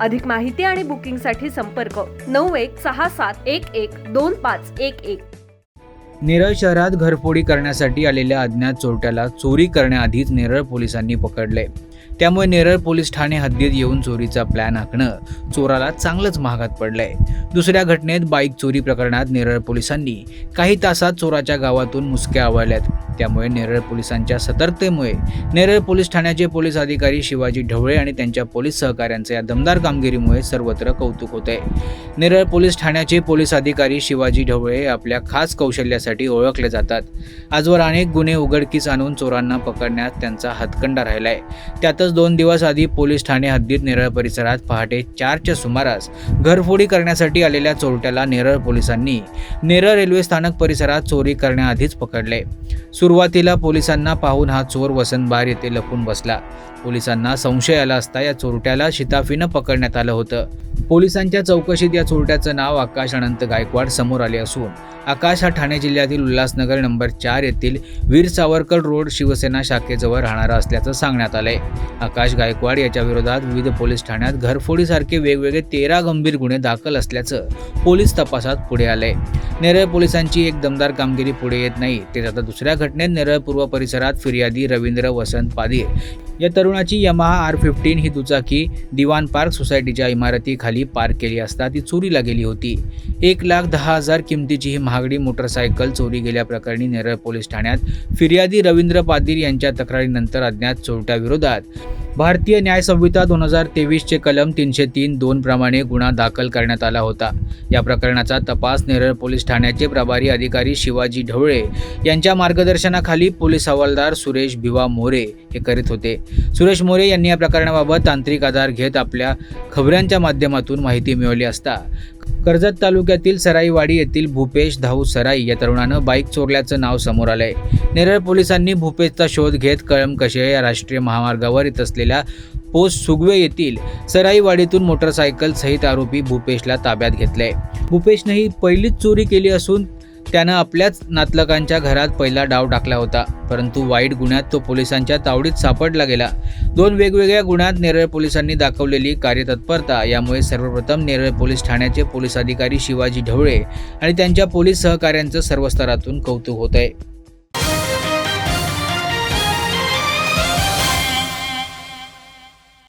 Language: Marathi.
अधिक माहिती आणि बुकिंगसाठी संपर्क नऊ एक सहा सात एक एक दोन पाच एक एक. नेरळ शहरात घरफोडी करण्यासाठी आलेल्या अज्ञात चोरट्याला चोरी करण्याआधीच नेरळ पोलिसांनी पकडले. त्यामुळे नेरळ पोलीस ठाणे हद्दीत येऊन चोरीचा प्लॅन आखणं चोराला चांगलंच महागात पडलंय. दुसऱ्या घटनेत बाईक चोरी प्रकरणात नेरळ पोलिसांनी काही तासात चोराच्या गावातून मुसक्या आवळल्यात त्यामुळे नेरळ पोलिसांच्या सतर्कतेमुळे नेरळ पोलीस ठाण्याचे पोलीस अधिकारी शिवाजी ढवळे आणि त्यांच्या पोलीस सहकाऱ्यांच्या या दमदार कामगिरीमुळे सर्वत्र कौतुक होते नेरळ पोलीस ठाण्याचे पोलीस अधिकारी शिवाजी ढवळे आपल्या खास कौशल्यासाठी ओळखले जातात. आजवर अनेक गुन्हे उघडकीस आणून चोरांना पकडण्यात त्यांचा हातखंडा राहिलाय. त्यातच दोन दिवस आधी पोलीस ठाणे हद्दीत नेरळ परिसरात पहाटे चारच्या सुमारास घरफोडी करण्यासाठी आलेल्या चोरट्याला नेरळ पोलिसांनी नेरळ रेल्वे स्थानक परिसरात चोरी करण्याआधीच पकडले. सुरुवातीला पोलिसांना पाहून हा चोर वसंतबार येथे लपून बसला. पोलिसांना संशय आला असता या चोरट्याला शिताफीनं पकडण्यात आलं होतं. पोलिसांच्या चौकशीत या चोरट्याचं नाव आकाश अनंत गायकवाड समोर आले असून आकाश हा ठाणे जिल्ह्यातील उल्हासनगर नंबर चार येथील वीर सावरकर रोड शिवसेना शाखेजवळ राहणारा असल्याचं सांगण्यात आलंय. आकाश गायकवाड याच्या विरोधात विविध पोलीस ठाण्यात घरफोडीसारखे वेगवेगळे तेरा गंभीर गुन्हे दाखल असल्याचं पोलीस तपासात पुढे आलंय. नेरळ पोलिसांची एक दमदार कामगिरी पुढे येत नाही. तेच आता दुसऱ्या घटनेत नेरळ पूर्व परिसरात फिर्यादी रवींद्र वसंत पादीर या तरुण तरुणाची यमाहा आर फिफ्टीन ही दुचाकी दिवान पार्क सोसायटीच्या इमारतीखाली पार्क केली असता ती चोरीला गेली होती. एक लाख दहा हजार किमतीची ही महागडी मोटरसायकल चोरी गेल्याप्रकरणी नेरळ पोलीस ठाण्यात फिर्यादी रवींद्र पाटील यांच्या तक्रारीनंतर अज्ञात चोरट्याविरोधात भारतीय न्याय संहिता दोन हजार तेवीसचे कलम तीनशे तीन दोन प्रमाणे गुन्हा दाखल करण्यात आला होता. या प्रकरणाचा तपास नेरळ पोलीस ठाण्याचे प्रभारी अधिकारी शिवाजी ढवळे यांच्या मार्गदर्शनाखाली पोलीस हवालदार सुरेश भिवा मोरे हे करीत होते. सुरेश मोरे यांनी या प्रकरणाबाबत तांत्रिक आधार घेत आपल्या खबऱ्यांच्या माध्यमातून माहिती मिळवली असता कर्जत तालुक्यातील सराईवाडी येथील भूपेश धाऊ सराई या तरुणानं बाईक चोरल्याचं नाव समोर आलंय. नेरळ पोलिसांनी भूपेशचा शोध घेत कळमकशे या राष्ट्रीय महामार्गावर येत असलेल्या पोस्ट सुगवे येथील सराईवाडीतून मोटरसायकल सहित आरोपी भूपेशला ताब्यात घेतलंय. भूपेशनं ही पहिलीच चोरी केली असून त्यानं आपल्याच नातलकांच्या घरात पहिला डाव टाकला होता. परंतु वाईट गुन्ह्यात तो पोलिसांच्या तावडीत सापडला गेला. दोन वेगवेगळ्या गुन्ह्यात नेरळ पोलिसांनी दाखवलेली कार्यतत्परता यामुळे सर्वप्रथम नेरळ पोलीस ठाण्याचे पोलीस अधिकारी शिवाजी ढवळे आणि त्यांच्या पोलीस सहकाऱ्यांचं सर्व स्तरातून कौतुक होत आहे